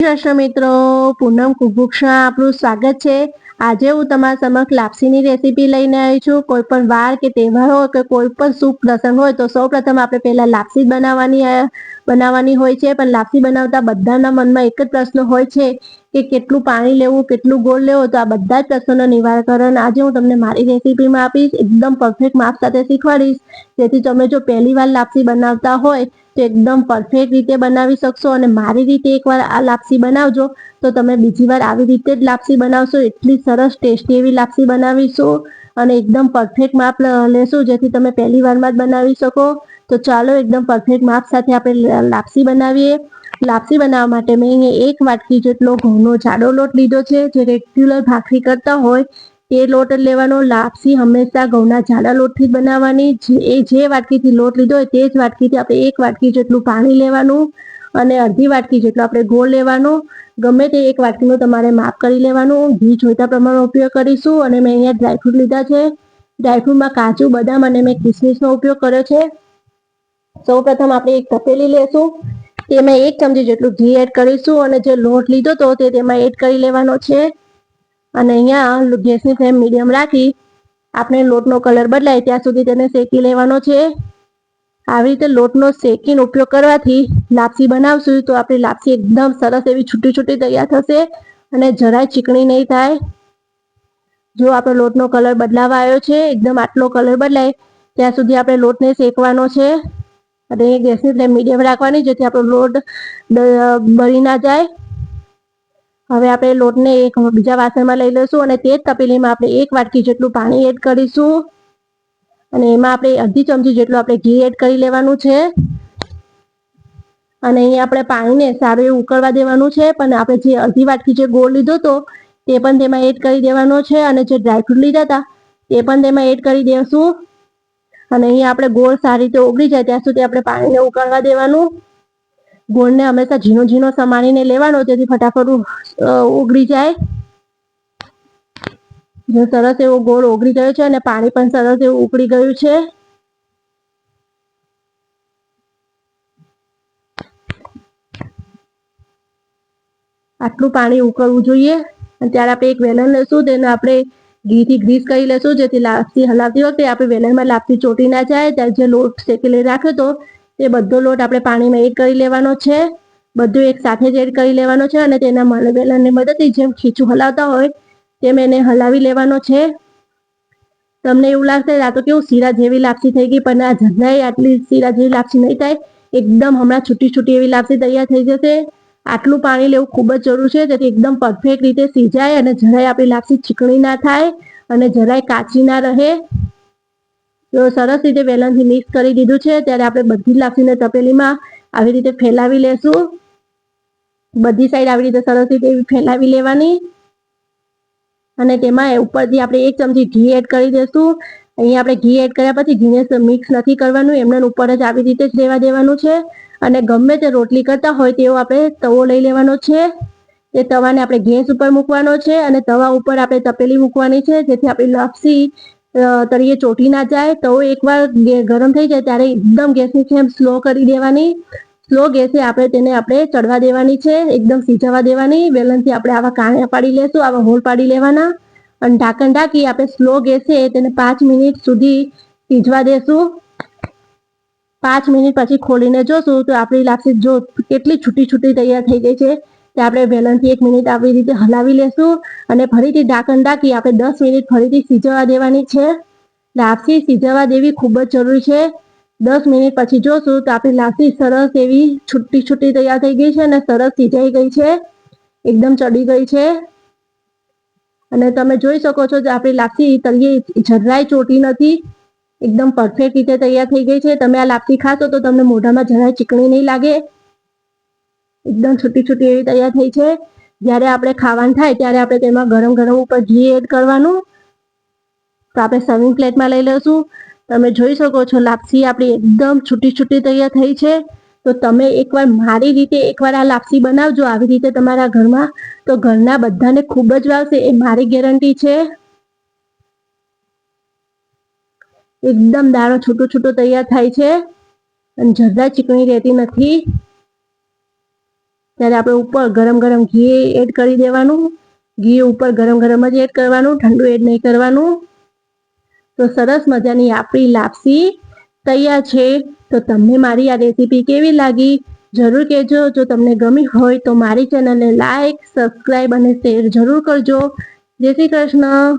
કૃષ્ણ મિત્રો, પૂનમ કુભુક્ષણ આપનું સ્વાગત છે. આજે હું તમારા સમક્ષ લાપસીની રેસીપી લઈને આવી છું. કોઈ પણ વાર કે તહેવાર હોય કે કોઈ પણ શુભ પ્રસંગ હોય તો સૌ પ્રથમ આપણે પહેલા લાપસી બનાવવાની બનાવવાની હોય છે, પણ લાપસી બનાવતા બધાના મનમાં એક જ પ્રશ્ન હોય છે કે કેટલું પાણી લેવું, કેટલું ગોળ લેવું? તો આ બધા જ પ્રશ્નોનું નિવારણ આજે હું તમને મારી રેસીપીમાં આપીશ. એકદમ પરફેક્ટ માપ સાથે શીખવાડીશ. જેથી તમે જો પહેલી વાર લાપસી બનાવતા હોય, તો એકદમ પરફેક્ટ રીતે બનાવી શકશો અને મારી રીતે એકવાર આ લાપસી બનાવજો. તો તમે બીજી વાર આવી રીતે જ લાપસી બનાવશો. એટલી સરસ ટેસ્ટી એવી લાપસી બનાવીશું અને એકદમ પરફેક્ટ માપ લેશો. જેથી તમે પહેલી વારમાં જ બનાવી શકો. તો ચાલો એકદમ પરફેક્ટ માપ સાથે આપણે લાપસી બનાવીએ. લાપસી બનાવવા માટે મેં અહીંયા એક વાટકી જેટલો ઘઉંનો જાડો લોટ લીધો છે. જે રેગ્યુલર ભાખરી કરતા હોય તે લોટ લેવાનો. લાપસી હંમેશા ઘઉંના જાડા લોટથી જ બનાવવાની. એ જે વાટકીથી લોટ લીધો હોય તે જ વાટકીથી આપણે એક વાટકી જેટલું પાણી લેવાનું અને અડધી વાટકી જેટલો આપણે ગોળ લેવાનો. ગમે તે એક વાટકીનું તમારે માપ કરી લેવાનું. ઘી જોઈતા પ્રમાણમાં ઉપયોગ કરીશું અને મેં અહીંયા ડ્રાયફ્રૂટ લીધા છે. ડ્રાયફ્રૂટમાં કાજુ, બદામ અને મેં કિસમિસનો ઉપયોગ કર્યો છે. સૌ પ્રથમ આપણે એક તપેલી લેશું, તેમાં એક ચમચી જેટલું ઘી એડ કરીશું અને જે લોટ લીધો તો તે તેમાં એડ કરી લેવાનો છે. અને અહીંયા ગેસની ફ્લેમ મીડિયમ રાખી, આપણે લોટનો કલર બદલાય ત્યાં સુધી તેને શેકી લેવાનો છે. આવી રીતે લોટનો શેકીને ઉપયોગ કરવાથી લાપસી બનાવશું તો આપણી લાપસી એકદમ સરસ એવી છૂટી છૂટી તૈયાર થશે અને જરાય ચીકણી નહીં થાય. જો આપણો લોટનો કલર બદલાવા આવ્યો છે, એકદમ આટલો કલર બદલાય, ત્યાં સુધી આપણે લોટને શેકવાનો છે. અને ગેસની ફ્લેમ મીડિયમ રાખવાની જેથી આપણો લોટ બળી ના જાય. હવે આપણે લોટને એક બીજા વાસણમાં લઈ લઈશું અને તે જ તપેલીમાં આપણે એક વાટકી જેટલું પાણી એડ કરીશું. અને એમાં આપણે અડધી ચમચી જેટલું આપણે ઘી એડ કરી લેવાનું છે. અને અહીંયા આપણે પાણીને સારું એવું ઉકળવા દેવાનું છે, પણ આપણે જે અડધી વાટકી જે ગોળ લીધો હતો તે પણ તેમાં એડ કરી દેવાનો છે અને જે ડ્રાયફ્રૂટ લીધા હતા તે પણ તેમાં એડ કરી દેશું. અને અહીંયા આપણે ગોળ સારી રીતે ઓગળી જાય ત્યાં સુધી આપણે પાણીને ઉકાળવા દેવાનું. ગોળને હંમેશા ઝીણો ઝીણો સમારીને લેવાનો, જેથી ફટાફટ ઓગળી જાય. જો સરસ એવો ગોળ ઓગળી ગયો છે અને પાણી પણ સરસ એવું ઉકળી ગયું છે. આટલું પાણી ઉકળવું જોઈએ. અને ત્યારે આપણે એક વેલણ લેશું તેને આપણે ઘીથી ગ્રીસ કરી લેશું, જેથી લાપસી હલાવતી વખતે આપણે વેલણમાં લાપસી ચોટી ના જાય. ત્યારે જે લોટ શેકેલી રાખ્યો તો તે બધો લોટ આપણે પાણીમાં એડ કરી લેવાનો છે. બધું એક સાથે જ એડ કરી લેવાનો છે અને તેના વેલણની મદદથી જેમ ખીચું હલાવતા હોય તેમ એને હલાવી લેવાનો છે. તમને એવું લાગશે આ તો કેવું શીરા જેવી લાપસી થઈ ગઈ, પણ આ જરાય આટલી શીરા જેવી લાપસી નહીં થાય. એકદમ હમણાં છૂટી છૂટી એવી લાપસી તૈયાર થઈ જશે. આટલું પાણી લેવું ખૂબ જ જરૂર છે, જેથી એકદમ પરફેક્ટ રીતે સિજાય અને જરાય આપણી લાપસી ચીકણી ના થાય અને જરાય કાચી ના રહે. તો સરસ રીતે વેલણથી મિક્સ કરી દીધું છે, ત્યારે આપણે બધી જ લાપસીને તપેલીમાં આવી રીતે ફેલાવી લેશું. બધી સાઈડ આવી રીતે સરસ રીતે ફેલાવી લેવાની. અને તેમાં ઉપરથી આપણે એક ચમચી ઘી એડ કરી દઈશું અહીંયા આપણે ઘી એડ કર્યા પછી ઘીને મિક્સ નથી કરવાનું, એમને ઉપર જ આવી રીતે જ રહેવા દેવાનું છે. અને ગમે તે રોટલી કરતા હોય તેવો આપણે તવો લઈ લેવાનો છે. તે તવાને આપણે ગેસ ઉપર મૂકવાનો છે અને તવા ઉપર આપણે તપેલી મૂકવાની છે. જેથી આપણી લપસી તળિયે ચોટી ના જાય. તવો એકવાર ગરમ થઈ જાય ત્યારે એકદમ ગેસની ફ્લેમ સ્લો કરી દેવાની. સ્લો ગેસે આપણે તેને આપણે ચડવા દેવાની છે. એકદમ સિઝાવા દેવાની. વેલણથી આપણે આવા કાણા પાડી લેશું, આવા હોલ પાડી લેવાના. અને ઢાંકણ ઢાંકી આપણે સ્લો ગેસે તેને પાંચ મિનિટ સુધી સીજવા દેશું. પાંચ મિનિટ પછી ખોલીને જોશું તો આપણી લાપસી જો કેટલી છૂટી છૂટી તૈયાર થઈ ગઈ છે, તે આપણે વેલણથી એક મિનિટ આવી રીતે હલાવી લેશું અને ફરીથી ઢાંકણ ઢાંકી આપણે દસ મિનિટ ફરીથી સીજવા દેવાની છે. લાપસી સીજવા દેવી ખૂબ જ જરૂરી છે. દસ મિનિટ પછી જોશું તો આપણી લાપસી સરસ એવી છૂટી છૂટી તૈયાર થઈ ગઈ છે અને સરસ સીજાઈ ગઈ છે. એકદમ ચડી ગઈ છે. અને તમે જોઈ શકો છો કે આપણી લાપસી તળિયે જરાય ચોટી નથી. એકદમ પરફેક્ટ રીતે તૈયાર થઈ ગઈ છે. તમે આ લાપસી ખાશો તો તમને મોઢામાં જરાય ચીકણી નહીં લાગે. એકદમ છૂટી છૂટી એવી તૈયાર થઈ છે. જ્યારે આપણે ખાવાનું થાય ત્યારે આપણે તેમાં ગરમ ગરમ ઉપર ઘી એડ કરવાનું. તો આપણે સર્વિંગ પ્લેટમાં લઈ લઈશું. તમે જોઈ શકો છો લાપસી આપણી એકદમ છૂટી છૂટી તૈયાર થઈ છે. તો તમે એકવાર મારી રીતે એકવાર આ લાપસી બનાવજો. આવી રીતે તમારા ઘરમાં તો ઘરના બધાને ખૂબ જ ભાવશે. એ મારી ગેરંટી છે. એકદમ દાણો છૂટો છૂટો તૈયાર થાય છે. અને જરદા ચીકણી રહેતી નથી. ત્યારે આપણે ઉપર ગરમ ગરમ ઘી એડ કરી દેવાનું. ઘી ઉપર ગરમ ગરમ જ એડ કરવાનું, ઠંડુ એડ નહીં કરવાનું. તો સરસ મજાની આપણી લાપસી તૈયાર છે. તો તમને મારી આ રેસીપી કેવી લાગી? જરૂર કહેજો. જો તમને ગમી હોય તો મારી ચેનલને લાઈક, સબસ્ક્રાઈબ અને શેર જરૂર કરજો. જય શ્રી કૃષ્ણ.